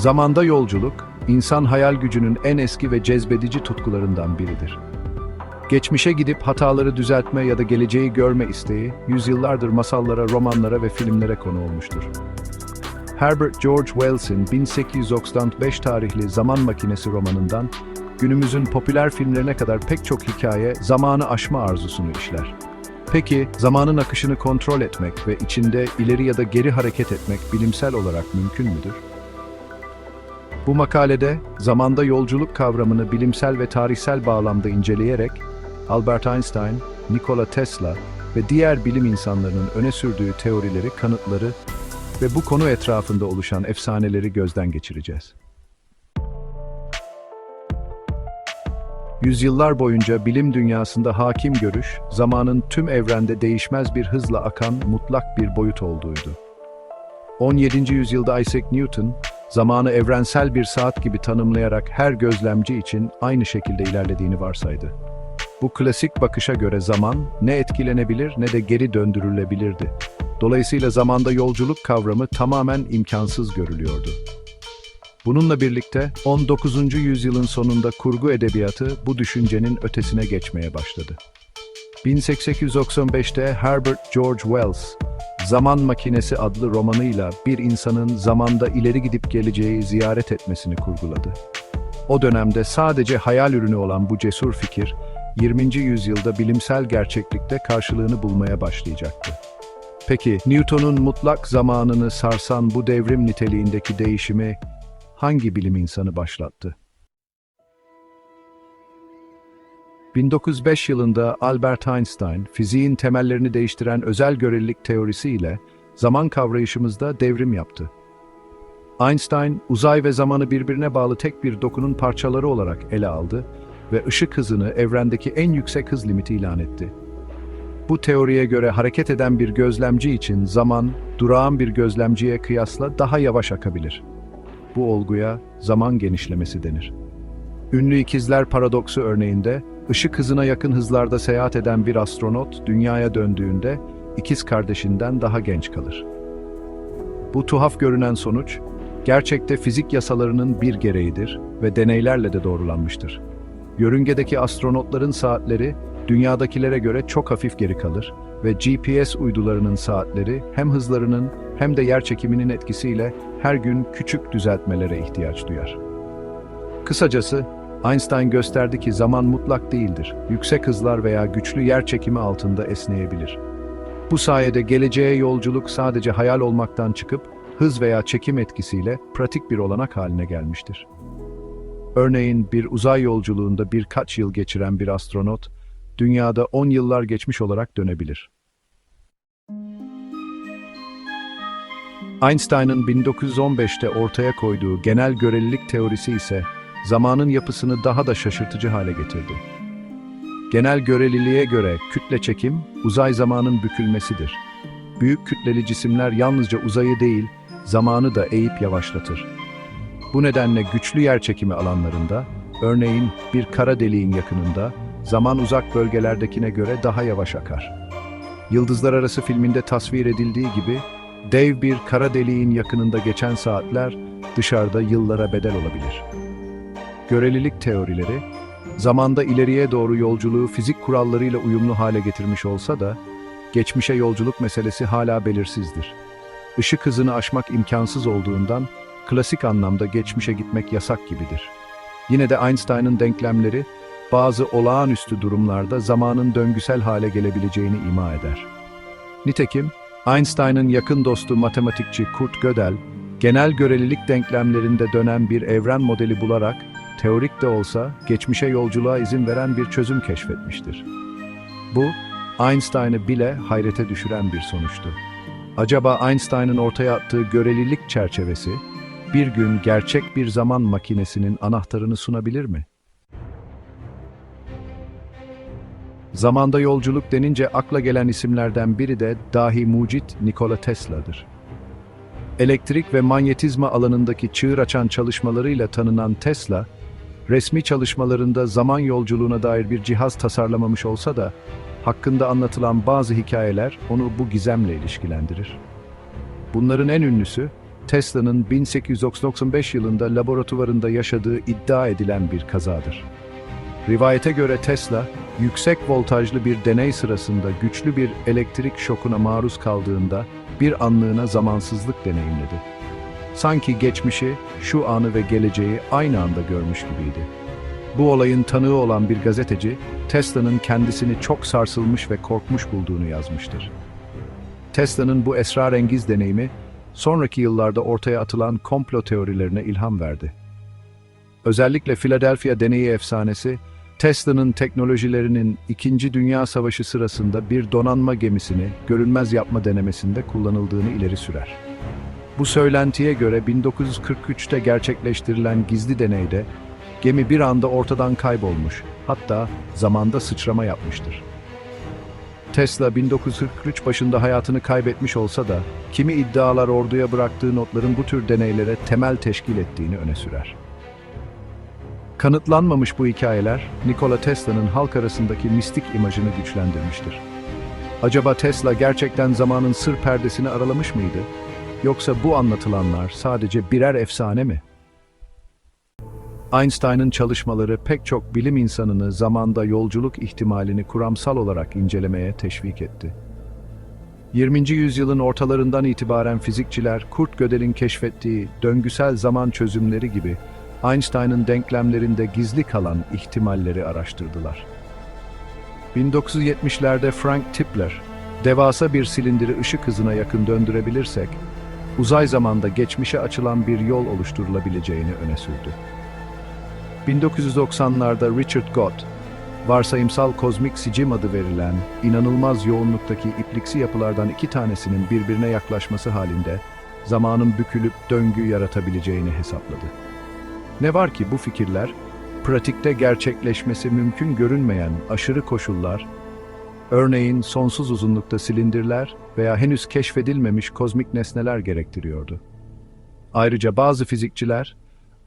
Zamanda yolculuk, insan hayal gücünün en eski ve cezbedici tutkularından biridir. Geçmişe gidip hataları düzeltme ya da geleceği görme isteği, yüzyıllardır masallara, romanlara ve filmlere konu olmuştur. Herbert George Wells'in 1895 tarihli Zaman Makinesi romanından günümüzün popüler filmlerine kadar pek çok hikaye zamanı aşma arzusunu işler. Peki zamanın akışını kontrol etmek ve içinde ileri ya da geri hareket etmek bilimsel olarak mümkün müdür? Bu makalede zamanda yolculuk kavramını bilimsel ve tarihsel bağlamda inceleyerek Albert Einstein, Nikola Tesla ve diğer bilim insanlarının öne sürdüğü teorileri, kanıtları ve bu konu etrafında oluşan efsaneleri gözden geçireceğiz. Yüzyıllar boyunca bilim dünyasında hakim görüş, zamanın tüm evrende değişmez bir hızla akan mutlak bir boyut olduğuydu. 17. yüzyılda Isaac Newton, zamanı evrensel bir saat gibi tanımlayarak her gözlemci için aynı şekilde ilerlediğini varsaydı. Bu klasik bakışa göre zaman ne etkilenebilir ne de geri döndürülebilirdi. Dolayısıyla zamanda yolculuk kavramı tamamen imkansız görülüyordu. Bununla birlikte 19. yüzyılın sonunda kurgu edebiyatı bu düşüncenin ötesine geçmeye başladı. 1895'te Herbert George Wells, Zaman Makinesi adlı romanıyla bir insanın zamanda ileri gidip geleceği ziyaret etmesini kurguladı. O dönemde sadece hayal ürünü olan bu cesur fikir, 20. yüzyılda bilimsel gerçeklikte karşılığını bulmaya başlayacaktı. Peki Newton'un mutlak zamanını sarsan bu devrim niteliğindeki değişimi hangi bilim insanı başlattı? 1905 yılında Albert Einstein, fiziğin temellerini değiştiren özel görelilik teorisiyle zaman kavrayışımızda devrim yaptı. Einstein, uzay ve zamanı birbirine bağlı tek bir dokunun parçaları olarak ele aldı ve ışık hızını evrendeki en yüksek hız limiti ilan etti. Bu teoriye göre hareket eden bir gözlemci için zaman, durağan bir gözlemciye kıyasla daha yavaş akabilir. Bu olguya zaman genişlemesi denir. Ünlü ikizler paradoksu örneğinde, ışık hızına yakın hızlarda seyahat eden bir astronot dünyaya döndüğünde ikiz kardeşinden daha genç kalır. Bu tuhaf görünen sonuç, gerçekte fizik yasalarının bir gereğidir ve deneylerle de doğrulanmıştır. Yörüngedeki astronotların saatleri dünyadakilere göre çok hafif geri kalır ve GPS uydularının saatleri hem hızlarının hem de yerçekiminin etkisiyle her gün küçük düzeltmelere ihtiyaç duyar. Kısacası Einstein gösterdi ki zaman mutlak değildir. Yüksek hızlar veya güçlü yer çekimi altında esneyebilir. Bu sayede geleceğe yolculuk sadece hayal olmaktan çıkıp hız veya çekim etkisiyle pratik bir olanak haline gelmiştir. Örneğin bir uzay yolculuğunda birkaç yıl geçiren bir astronot, dünyada 10 yıllar geçmiş olarak dönebilir. Einstein'ın 1915'te ortaya koyduğu genel görelilik teorisi ise zamanın yapısını daha da şaşırtıcı hale getirdi. Genel göreliliğe göre kütle çekim, uzay zamanın bükülmesidir. Büyük kütleli cisimler yalnızca uzayı değil, zamanı da eğip yavaşlatır. Bu nedenle güçlü yer çekimi alanlarında, örneğin bir kara deliğin yakınında, zaman uzak bölgelerdekine göre daha yavaş akar. Yıldızlar Arası filminde tasvir edildiği gibi, dev bir kara deliğin yakınında geçen saatler dışarıda yıllara bedel olabilir. Görelilik teorileri, zamanda ileriye doğru yolculuğu fizik kurallarıyla uyumlu hale getirmiş olsa da, geçmişe yolculuk meselesi hala belirsizdir. Işık hızını aşmak imkansız olduğundan, klasik anlamda geçmişe gitmek yasak gibidir. Yine de Einstein'ın denklemleri, bazı olağanüstü durumlarda zamanın döngüsel hale gelebileceğini ima eder. Nitekim, Einstein'ın yakın dostu matematikçi Kurt Gödel, genel görelilik denklemlerinde dönen bir evren modeli bularak, teorik de olsa geçmişe yolculuğa izin veren bir çözüm keşfetmiştir. Bu, Einstein'ı bile hayrete düşüren bir sonuçtu. Acaba Einstein'ın ortaya attığı görelilik çerçevesi, bir gün gerçek bir zaman makinesinin anahtarını sunabilir mi? Zamanda yolculuk denince akla gelen isimlerden biri de dahi mucit Nikola Tesla'dır. Elektrik ve manyetizma alanındaki çığır açan çalışmalarıyla tanınan Tesla, resmi çalışmalarında zaman yolculuğuna dair bir cihaz tasarlamamış olsa da, hakkında anlatılan bazı hikayeler onu bu gizemle ilişkilendirir. Bunların en ünlüsü, Tesla'nın 1895 yılında laboratuvarında yaşadığı iddia edilen bir kazadır. Rivayete göre Tesla, yüksek voltajlı bir deney sırasında güçlü bir elektrik şokuna maruz kaldığında bir anlığına zamansızlık deneyimledi. Sanki geçmişi, şu anı ve geleceği aynı anda görmüş gibiydi. Bu olayın tanığı olan bir gazeteci, Tesla'nın kendisini çok sarsılmış ve korkmuş bulduğunu yazmıştır. Tesla'nın bu esrarengiz deneyimi, sonraki yıllarda ortaya atılan komplo teorilerine ilham verdi. Özellikle Philadelphia deneyi efsanesi, Tesla'nın teknolojilerinin İkinci Dünya Savaşı sırasında bir donanma gemisini görünmez yapma denemesinde kullanıldığını ileri sürer. Bu söylentiye göre 1943'te gerçekleştirilen gizli deneyde gemi bir anda ortadan kaybolmuş, hatta zamanda sıçrama yapmıştır. Tesla 1943 başında hayatını kaybetmiş olsa da kimi iddialar orduya bıraktığı notların bu tür deneylere temel teşkil ettiğini öne sürer. Kanıtlanmamış bu hikayeler, Nikola Tesla'nın halk arasındaki mistik imajını güçlendirmiştir. Acaba Tesla gerçekten zamanın sır perdesini aralamış mıydı? Yoksa bu anlatılanlar sadece birer efsane mi? Einstein'ın çalışmaları pek çok bilim insanını zamanda yolculuk ihtimalini kuramsal olarak incelemeye teşvik etti. 20. yüzyılın ortalarından itibaren fizikçiler Kurt Gödel'in keşfettiği döngüsel zaman çözümleri gibi Einstein'ın denklemlerinde gizli kalan ihtimalleri araştırdılar. 1970'lerde Frank Tipler, devasa bir silindiri ışık hızına yakın döndürebilirsek, uzay zamanda geçmişe açılan bir yol oluşturulabileceğini öne sürdü. 1990'larda Richard Gott, varsayımsal kozmik sicim adı verilen inanılmaz yoğunluktaki ipliksi yapılardan iki tanesinin birbirine yaklaşması halinde zamanın bükülüp döngü yaratabileceğini hesapladı. Ne var ki bu fikirler, pratikte gerçekleşmesi mümkün görünmeyen aşırı koşullar, örneğin sonsuz uzunlukta silindirler veya henüz keşfedilmemiş kozmik nesneler gerektiriyordu. Ayrıca bazı fizikçiler,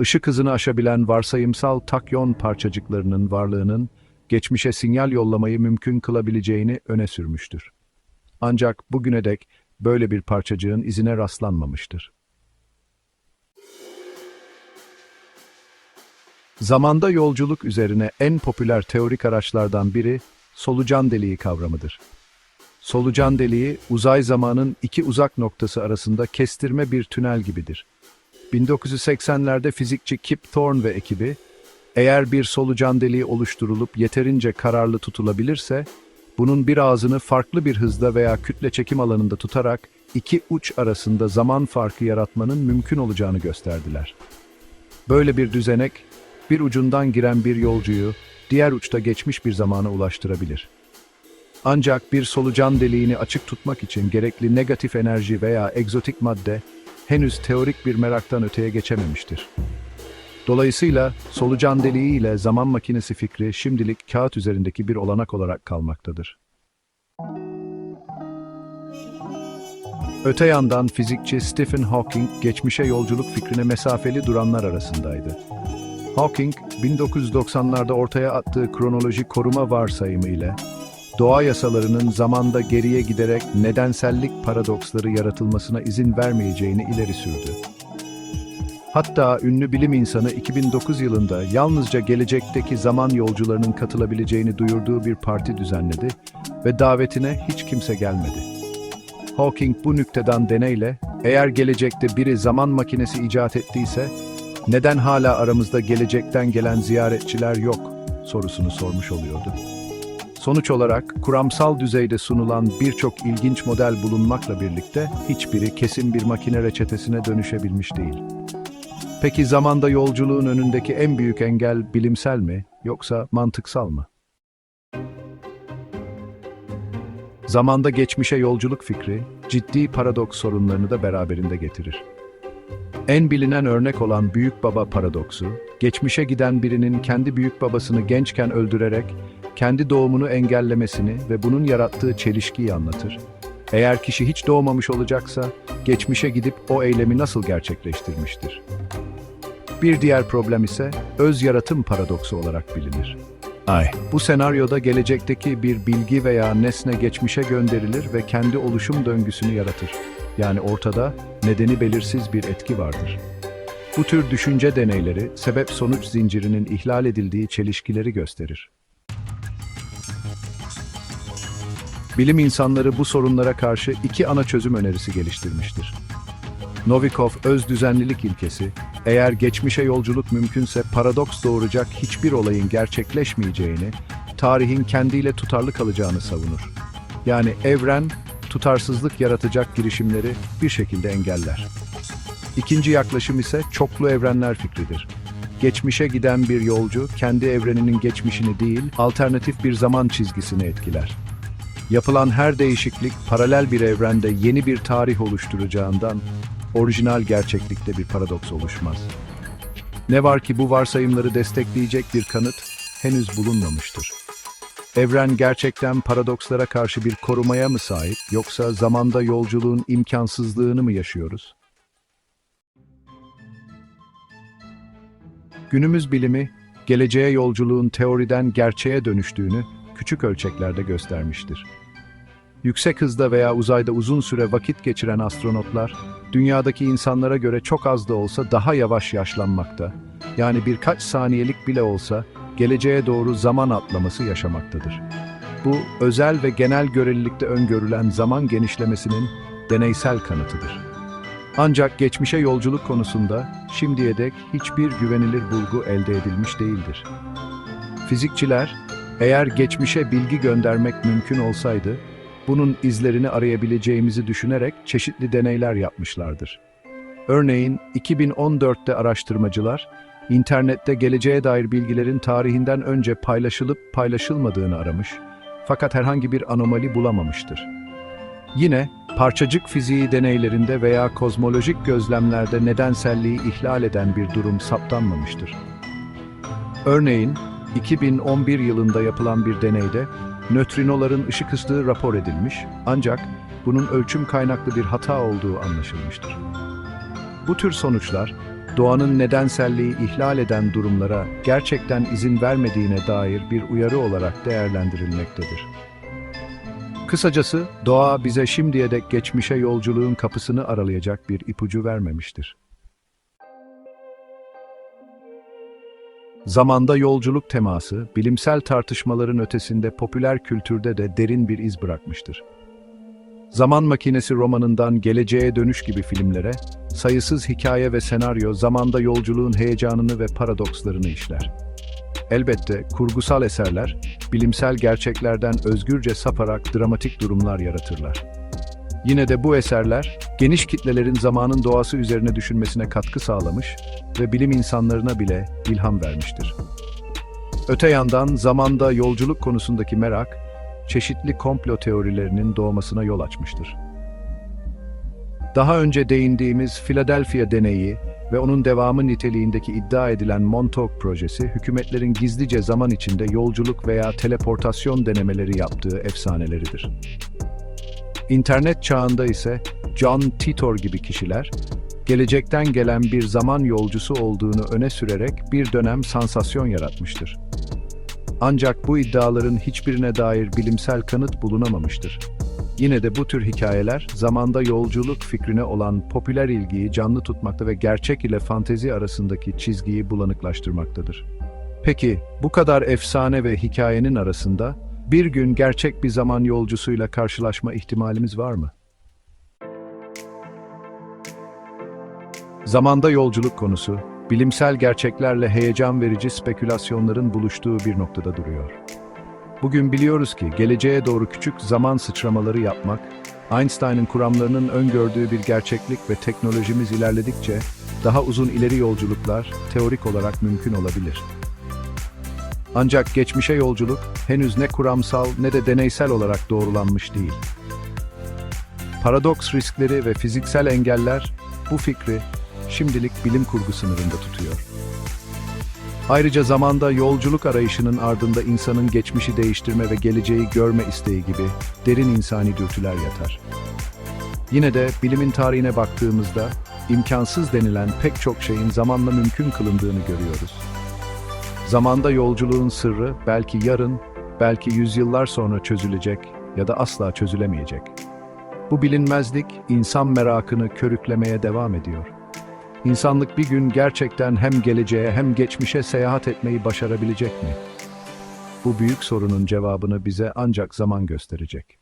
ışık hızını aşabilen varsayımsal takyon parçacıklarının varlığının geçmişe sinyal yollamayı mümkün kılabileceğini öne sürmüştür. Ancak bugüne dek böyle bir parçacığın izine rastlanmamıştır. Zamanda yolculuk üzerine en popüler teorik araçlardan biri solucan deliği kavramıdır. Solucan deliği, uzay zamanın iki uzak noktası arasında kestirme bir tünel gibidir. 1980'lerde fizikçi Kip Thorne ve ekibi, eğer bir solucan deliği oluşturulup yeterince kararlı tutulabilirse, bunun bir ağzını farklı bir hızda veya kütle çekim alanında tutarak iki uç arasında zaman farkı yaratmanın mümkün olacağını gösterdiler. Böyle bir düzenek, bir ucundan giren bir yolcuyu diğer uçta geçmiş bir zamana ulaştırabilir. Ancak bir solucan deliğini açık tutmak için gerekli negatif enerji veya egzotik madde henüz teorik bir meraktan öteye geçememiştir. Dolayısıyla solucan deliği ile zaman makinesi fikri şimdilik kağıt üzerindeki bir olanak olarak kalmaktadır. Öte yandan fizikçi Stephen Hawking geçmişe yolculuk fikrine mesafeli duranlar arasındaydı. Hawking, 1990'larda ortaya attığı kronoloji koruma varsayımı ile doğa yasalarının zamanda geriye giderek nedensellik paradoksları yaratılmasına izin vermeyeceğini ileri sürdü. Hatta ünlü bilim insanı 2009 yılında yalnızca gelecekteki zaman yolcularının katılabileceğini duyurduğu bir parti düzenledi ve davetine hiç kimse gelmedi. Hawking bu nükteden deneyle, eğer gelecekte biri zaman makinesi icat ettiyse, neden hala aramızda gelecekten gelen ziyaretçiler yok sorusunu sormuş oluyordu. Sonuç olarak kuramsal düzeyde sunulan birçok ilginç model bulunmakla birlikte hiçbiri kesin bir makine reçetesine dönüşebilmiş değil. Peki zamanda yolculuğun önündeki en büyük engel bilimsel mi yoksa mantıksal mı? Zamanda geçmişe yolculuk fikri ciddi paradoks sorunlarını da beraberinde getirir. En bilinen örnek olan büyük baba paradoksu, geçmişe giden birinin kendi büyük babasını gençken öldürerek kendi doğumunu engellemesini ve bunun yarattığı çelişkiyi anlatır. Eğer kişi hiç doğmamış olacaksa, geçmişe gidip o eylemi nasıl gerçekleştirmiştir? Bir diğer problem ise öz yaratım paradoksu olarak bilinir. Ay. Bu senaryoda gelecekteki bir bilgi veya nesne geçmişe gönderilir ve kendi oluşum döngüsünü yaratır. Yani ortada nedeni belirsiz bir etki vardır. Bu tür düşünce deneyleri sebep-sonuç zincirinin ihlal edildiği çelişkileri gösterir. Bilim insanları bu sorunlara karşı iki ana çözüm önerisi geliştirmiştir. Novikov öz düzenlilik ilkesi, eğer geçmişe yolculuk mümkünse paradoks doğuracak hiçbir olayın gerçekleşmeyeceğini, tarihin kendiyle tutarlı kalacağını savunur. Yani evren, tutarsızlık yaratacak girişimleri bir şekilde engeller. İkinci yaklaşım ise çoklu evrenler fikridir. Geçmişe giden bir yolcu, kendi evreninin geçmişini değil, alternatif bir zaman çizgisini etkiler. Yapılan her değişiklik paralel bir evrende yeni bir tarih oluşturacağından orijinal gerçeklikte bir paradoks oluşmaz. Ne var ki bu varsayımları destekleyecek bir kanıt henüz bulunmamıştır. Evren gerçekten paradokslara karşı bir korumaya mı sahip yoksa zamanda yolculuğun imkansızlığını mı yaşıyoruz? Günümüz bilimi, geleceğe yolculuğun teoriden gerçeğe dönüştüğünü küçük ölçeklerde göstermiştir. Yüksek hızda veya uzayda uzun süre vakit geçiren astronotlar, dünyadaki insanlara göre çok az da olsa daha yavaş yaşlanmakta, yani birkaç saniyelik bile olsa geleceğe doğru zaman atlaması yaşamaktadır. Bu, özel ve genel görelilikte öngörülen zaman genişlemesinin deneysel kanıtıdır. Ancak geçmişe yolculuk konusunda şimdiye dek hiçbir güvenilir bulgu elde edilmiş değildir. Fizikçiler, eğer geçmişe bilgi göndermek mümkün olsaydı, bunun izlerini arayabileceğimizi düşünerek çeşitli deneyler yapmışlardır. Örneğin 2014'te araştırmacılar, internette geleceğe dair bilgilerin tarihinden önce paylaşılıp paylaşılmadığını aramış, fakat herhangi bir anomali bulamamıştır. Yine parçacık fiziği deneylerinde veya kozmolojik gözlemlerde nedenselliği ihlal eden bir durum saptanmamıştır. Örneğin 2011 yılında yapılan bir deneyde nötrinoların ışık hızı rapor edilmiş ancak bunun ölçüm kaynaklı bir hata olduğu anlaşılmıştır. Bu tür sonuçlar doğanın nedenselliği ihlal eden durumlara gerçekten izin vermediğine dair bir uyarı olarak değerlendirilmektedir. Kısacası doğa bize şimdiye dek geçmişe yolculuğun kapısını aralayacak bir ipucu vermemiştir. Zamanda yolculuk teması, bilimsel tartışmaların ötesinde popüler kültürde de derin bir iz bırakmıştır. Zaman Makinesi romanından Geleceğe Dönüş gibi filmlere, sayısız hikaye ve senaryo zamanda yolculuğun heyecanını ve paradokslarını işler. Elbette kurgusal eserler, bilimsel gerçeklerden özgürce saparak dramatik durumlar yaratırlar. Yine de bu eserler, geniş kitlelerin zamanın doğası üzerine düşünmesine katkı sağlamış ve bilim insanlarına bile ilham vermiştir. Öte yandan zamanda yolculuk konusundaki merak, çeşitli komplo teorilerinin doğmasına yol açmıştır. Daha önce değindiğimiz Philadelphia deneyi ve onun devamı niteliğindeki iddia edilen Montauk projesi, hükümetlerin gizlice zaman içinde yolculuk veya teleportasyon denemeleri yaptığı efsaneleridir. İnternet çağında ise John Titor gibi kişiler, gelecekten gelen bir zaman yolcusu olduğunu öne sürerek bir dönem sansasyon yaratmıştır. Ancak bu iddiaların hiçbirine dair bilimsel kanıt bulunamamıştır. Yine de bu tür hikayeler zamanda yolculuk fikrine olan popüler ilgiyi canlı tutmakta ve gerçek ile fantezi arasındaki çizgiyi bulanıklaştırmaktadır. Peki bu kadar efsane ve hikayenin arasında bir gün gerçek bir zaman yolcusuyla karşılaşma ihtimalimiz var mı? Zamanda yolculuk konusu, bilimsel gerçeklerle heyecan verici spekülasyonların buluştuğu bir noktada duruyor. Bugün biliyoruz ki geleceğe doğru küçük zaman sıçramaları yapmak, Einstein'ın kuramlarının öngördüğü bir gerçeklik ve teknolojimiz ilerledikçe daha uzun ileri yolculuklar teorik olarak mümkün olabilir. Ancak geçmişe yolculuk henüz ne kuramsal ne de deneysel olarak doğrulanmış değil. Paradoks riskleri ve fiziksel engeller bu fikri şimdilik bilim kurgu sınırında tutuyor. Ayrıca zamanda yolculuk arayışının ardında insanın geçmişi değiştirme ve geleceği görme isteği gibi derin insani dürtüler yatar. Yine de bilimin tarihine baktığımızda imkansız denilen pek çok şeyin zamanla mümkün kılındığını görüyoruz. Zamanda yolculuğun sırrı belki yarın, belki yüzyıllar sonra çözülecek ya da asla çözülemeyecek. Bu bilinmezlik insan merakını körüklemeye devam ediyor. İnsanlık bir gün gerçekten hem geleceğe hem geçmişe seyahat etmeyi başarabilecek mi? Bu büyük sorunun cevabını bize ancak zaman gösterecek.